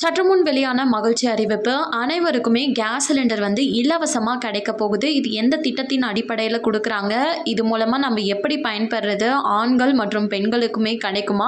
சற்று முன் வெளியான மகிழ்ச்சி அறிவிப்பு அனைவருக்குமே கேஸ் சிலிண்டர் வந்து இலவசமாக கிடைக்க போகுது. இது எந்த திட்டத்தின் அடிப்படையில் கொடுக்குறாங்க? இது மூலமாக நம்ம எப்படி பயன்பெறது? ஆண்கள் மற்றும் பெண்களுக்குமே கிடைக்குமா?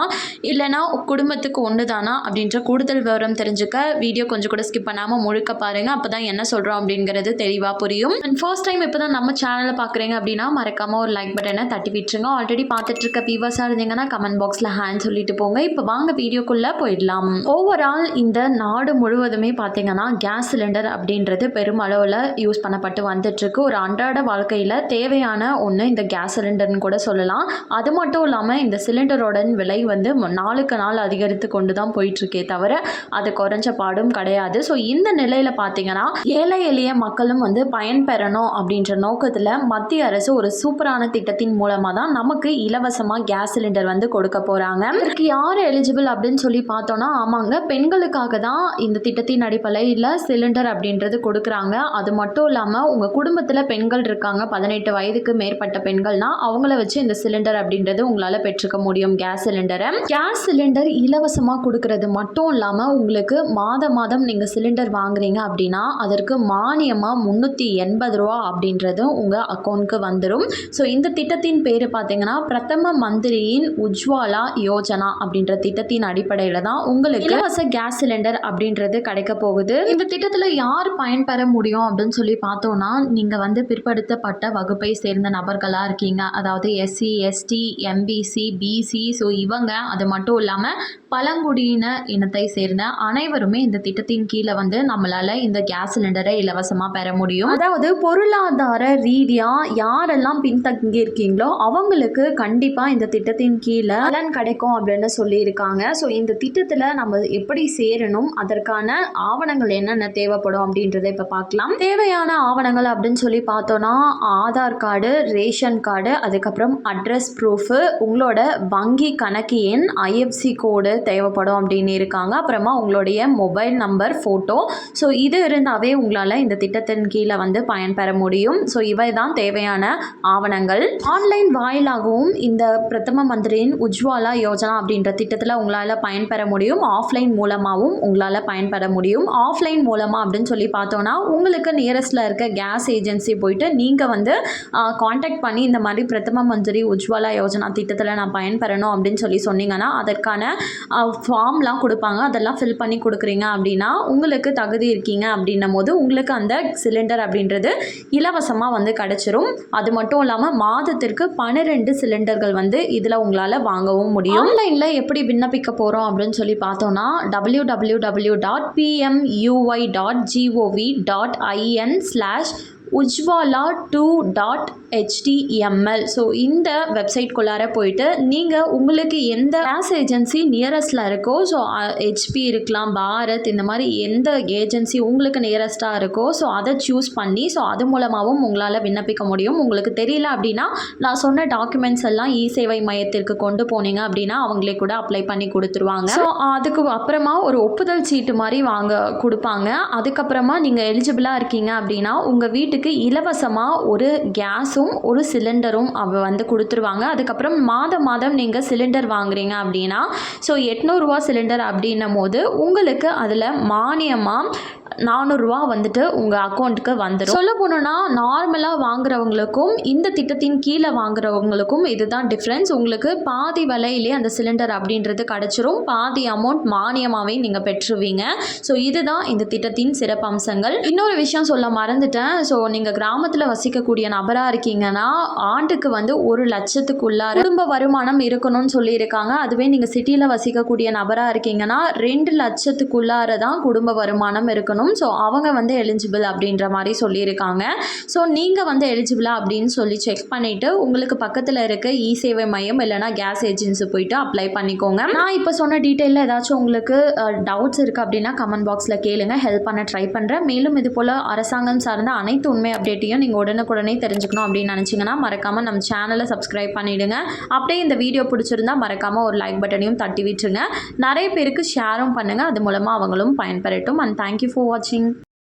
இல்லைனா குடும்பத்துக்கு ஒன்று தானா அப்படின்ற கூடுதல் விவரம் தெரிஞ்சுக்க வீடியோ கொஞ்சம் கூட ஸ்கிப் பண்ணாமல் முழுக்க பாருங்கள் அப்போ தான் என்ன சொல்கிறோம் அப்படிங்கிறது தெளிவாக புரியும். அண்ட் ஃபர்ஸ்ட் டைம் இப்போ தான் நம்ம சேனலை பார்க்குறீங்க அப்படின்னா மறக்காமல் ஒரு லைக் பட்டனை தட்டி விட்டுருங்க. ஆல்ரெடி பார்த்துட்டு இருக்க பீவர்ஸாக இருந்தீங்கன்னா கமெண்ட் பாக்ஸில் ஹேண்ட் சொல்லிட்டு போங்க. இப்போ வாங்க வீடியோக்குள்ளே போயிடலாம். ஓவரால் இந்த நாடு முழுவதுமே பார்த்திங்கன்னா கேஸ் சிலிண்டர் அப்படின்றது பெருமளவில் யூஸ் பண்ணப்பட்டு வந்துட்டுருக்கு. ஒரு அன்றாட வாழ்க்கையில் தேவையான ஒன்று இந்த கேஸ் சிலிண்டர்னு கூட சொல்லலாம். அது மட்டும் இல்லாமல் இந்த சிலிண்டரோட விலை வந்து நாளுக்கு நாள் அதிகரித்து கொண்டு தான் போயிட்டுருக்கே தவிர அது குறைஞ்ச பாடும் கிடையாது. ஸோ இந்த நிலையில் பார்த்தீங்கன்னா ஏழை எளிய மக்களும் வந்து பயன்பெறணும் அப்படின்ற நோக்கத்தில் மத்திய அரசு ஒரு சூப்பரான திட்டத்தின் மூலமாக தான் நமக்கு இலவசமாக கேஸ் சிலிண்டர் வந்து கொடுக்க போகிறாங்க இதற்கு யார் எலிஜிபிள் அப்படின்னு சொல்லி பார்த்தோன்னா ஆமாங்க பெண்களுக்காக தான் இந்த திட்டத்தின் அடிப்படையில் சிலிண்டர் அப்படின்றது கொடுக்குறாங்க. அது மட்டும் இல்லாமல் உங்கள் குடும்பத்தில் பெண்கள் இருக்காங்க பதினெட்டு வயதுக்கு மேற்பட்ட பெண்கள்னா அவங்கள வச்சு இந்த சிலிண்டர் அப்படின்றது உங்களால் பெற்றுக்க முடியும் கேஸ் சிலிண்டரை கேஸ் சிலிண்டர் இலவசமாக கொடுக்கறது மட்டும் இல்லாமல் உங்களுக்கு மாத மாதம் நீங்கள் சிலிண்டர் வாங்குறீங்க அப்படின்னா அதற்கு மானியமாக முந்நூற்றி எண்பது ரூபா அப்படின்றது உங்கள் அக்கௌண்ட்க்கு வந்துடும் ஸோ இந்த திட்டத்தின் பேர் பார்த்தீங்கன்னா பிரதம மந்திரியின் உஜ்வாலா யோஜனா அப்படின்ற திட்டத்தின் அடிப்படையில் தான் உங்களுக்கு இலவச கேஸ் சிலிண்டர் அப்படின்றது கிடைக்க போகுது. இந்த திட்டத்தில் யார் பயன்பெற முடியும் அப்படின்னு சொல்லி பார்த்தோன்னா நீங்கள் வந்து பிற்படுத்தப்பட்ட வகுப்பை சேர்ந்த நபர்களாக இருக்கீங்க. அதாவது SC ST MBC BC so இவங்க அது மட்டும் இல்லாமல் பழங்குடியின இனத்தை சேர்ந்த அனைவருமே இந்த திட்டத்தின் கீழே வந்து நம்மளால இந்த கேஸ் சிலிண்டரை இலவசமாக பெற முடியும். அதாவது பொருளாதார ரீதியாக யாரெல்லாம் பின்தங்கி இருக்கீங்களோ அவங்களுக்கு கண்டிப்பாக இந்த திட்டத்தின் கீழே பலன் கிடைக்கும் அப்படின்னு சொல்லியிருக்காங்க. ஸோ இந்த திட்டத்தில் நம்ம எப்படி சேரணும்? அதற்கான ஆவணங்கள் என்னென்ன தேவைப்படும் அப்படின்றத இப்போ பார்க்கலாம். தேவையான ஆவணங்கள் அப்படின்னு சொல்லி பார்த்தோன்னா ஆதார் கார்டு ரேஷன் கார்டு அதுக்கப்புறம் அட்ரஸ் ப்ரூஃபு உங்களோட வங்கி கணக்கு எண் ஐஎஃப்சி கோடு தேவைப்படும் அப்படின்னு இருக்காங்க. அப்புறமா உங்களுடைய மொபைல் நம்பர் ஃபோட்டோ ஸோ இது இருந்தாவே உங்களால் இந்த திட்டத்தின் கீழே வந்து பயன்பெற முடியும். ஸோ இவை தான் தேவையான ஆவணங்கள். ஆன்லைன் வாயிலாகவும் இந்த பிரதம மந்திரியின் உஜ்வாலா யோஜனா அப்படின்ற திட்டத்தில் உங்களால் பயன்பெற முடியும். ஆஃப்லைன் மூலமாகவும் உங்களால் பயன்பெற முடியும். ஆஃப்லைன் மூலமாக அப்படின்னு சொல்லி பார்த்தோன்னா உங்களுக்கு நியரஸ்ட்டில் இருக்க கேஸ் ஏஜென்சி போயிட்டு நீங்கள் வந்து காண்டாக்ட் பண்ணி இந்த மாதிரி பிரதம மந்திரி உஜ்வாலா யோஜனா திட்டத்தில் நான் பயன்பெறணும் அப்படின்னு சொல்லி சொன்னீங்கன்னா அதற்கான ஃபார்ம்லாம் கொடுப்பாங்க. அதெல்லாம் ஃபில் பண்ணி கொடுக்குறீங்க அப்படின்னா உங்களுக்கு தகுதி இருக்கீங்க அப்படின்னும் போது உங்களுக்கு அந்த சிலிண்டர் அப்படின்றது இலவசமாக வந்து கிடச்சிரும். அது மட்டும் இல்லாமல் மாதத்திற்கு பன்னிரெண்டு சிலிண்டர்கள் வந்து இதில் உங்களால் வாங்கவும் முடியும். ஆன்லைனில் எப்படி விண்ணப்பிக்க போகிறோம் அப்படின்னு சொல்லி பார்த்தோன்னா W W W dot PMUY dot GOV dot IN slash Ujjwala two dot HTML so இந்த வெப்சைட்குள்ளார போயிட்டு நீங்கள் உங்களுக்கு எந்த கேஸ் ஏஜென்சி நியரஸ்டில் இருக்கோ ஸோ ஹெச்பி இருக்கலாம் பாரத் இந்த மாதிரி எந்த ஏஜென்சி உங்களுக்கு நியரஸ்ட்டாக இருக்கோ ஸோ அதை சூஸ் பண்ணி ஸோ அது மூலமாகவும் உங்களால் விண்ணப்பிக்க முடியும். உங்களுக்கு தெரியல அப்படின்னா நான் சொன்ன டாக்குமெண்ட்ஸ் எல்லாம் இ சேவை மையத்திற்கு கொண்டு போனீங்க அப்படின்னா அவங்களே கூட அப்ளை பண்ணி கொடுத்துருவாங்க. ஸோ அதுக்கு அப்புறமா ஒரு ஒப்புதல் சீட்டு மாதிரி வாங்க கொடுப்பாங்க. அதுக்கப்புறமா நீங்கள் எலிஜிபிளாக இருக்கீங்க அப்படின்னா உங்கள் வீட்டுக்கு இலவசமாக ஒரு கேஸும் ஒரு சிலிண்டரும் அவ வந்து கொடுத்துருவாங்க. அதுக்கப்புறம் மாதம் மாதம் நீங்கள் சிலிண்டர் வாங்குறீங்க அப்படின்னா ஸோ எட்நூறுரூவா சிலிண்டர் அப்படின்னும் போது உங்களுக்கு அதில் மானியமாக நானூறுரூவா வந்துட்டு உங்கள் அக்கௌண்ட்டுக்கு வந்துடும் சொல்ல போனோன்னா நார்மலாக வாங்குறவங்களுக்கும் இந்த திட்டத்தின் கீழே வாங்குறவங்களுக்கும் இதுதான் டிஃப்ரென்ஸ் உங்களுக்கு பாதி விலையிலே அந்த சிலிண்டர் அப்படின்றது கிடச்சிரும். பாதி அமௌண்ட் மானியமாகவே நீங்கள் பெற்றுருவீங்க ஸோ இதுதான் இந்த திட்டத்தின் சிறப்பம்சங்கள் இன்னொரு விஷயம் சொல்ல மறந்துட்டேன். ஸோ நீங்கள் கிராமத்தில் வசிக்கக்கூடிய நபராக இருக்கீங்கன்னா ஆண்டுக்கு வந்து ஒரு லட்சத்துக்குள்ளார குடும்ப வருமானம் இருக்கணும்னு சொல்லியிருக்காங்க. அதுவே நீங்கள் சிட்டியில் வசிக்கக்கூடிய நபராக இருக்கீங்கன்னா ரெண்டு லட்சத்துக்குள்ளார தான் குடும்ப வருமானம் இருக்கணும். ஸோ அவங்க வந்து எலிஜிபிள் அப்படின்ற மாதிரி சொல்லியிருக்காங்க. ஸோ நீங்கள் வந்து எலிஜிபிளா அப்படின்னு சொல்லி செக் பண்ணிவிட்டு உங்களுக்கு பக்கத்தில் இருக்க இ சேவை மையம் இல்லைனா கேஸ் ஏஜென்சி போயிட்டு அப்ளை பண்ணிக்கோங்க. நான் இப்போ சொன்ன டீட்டெயிலில் ஏதாச்சும் உங்களுக்கு டவுட்ஸ் இருக்குது அப்படின்னா கமெண்ட் பாக்ஸில் கேளுங்க. ஹெல்ப் பண்ண ட்ரை பண்ணுறேன் மேலும் இது போல் அரசாங்கம் சார்ந்த அனைத்து உண்மை அப்டேட்டையும் நீங்கள் உடனுக்குடனே தெரிஞ்சுக்கணும் அப்படின்னு நினச்சிங்கன்னா மறக்காமல் நம்ம சேனலை சப்ஸ்கிரைப் பண்ணிவிடுங்க அப்படியே இந்த வீடியோ பிடிச்சிருந்தா மறக்காமல் ஒரு லைக் பட்டனையும் தட்டி விட்டுருங்க. நிறைய பேருக்கு ஷேரும் பண்ணுங்கள் அது மூலமாக அவங்களும் பயன்பெறட்டும். அண்ட் தேங்க்யூ ஃபார் வாட்சிங் watching.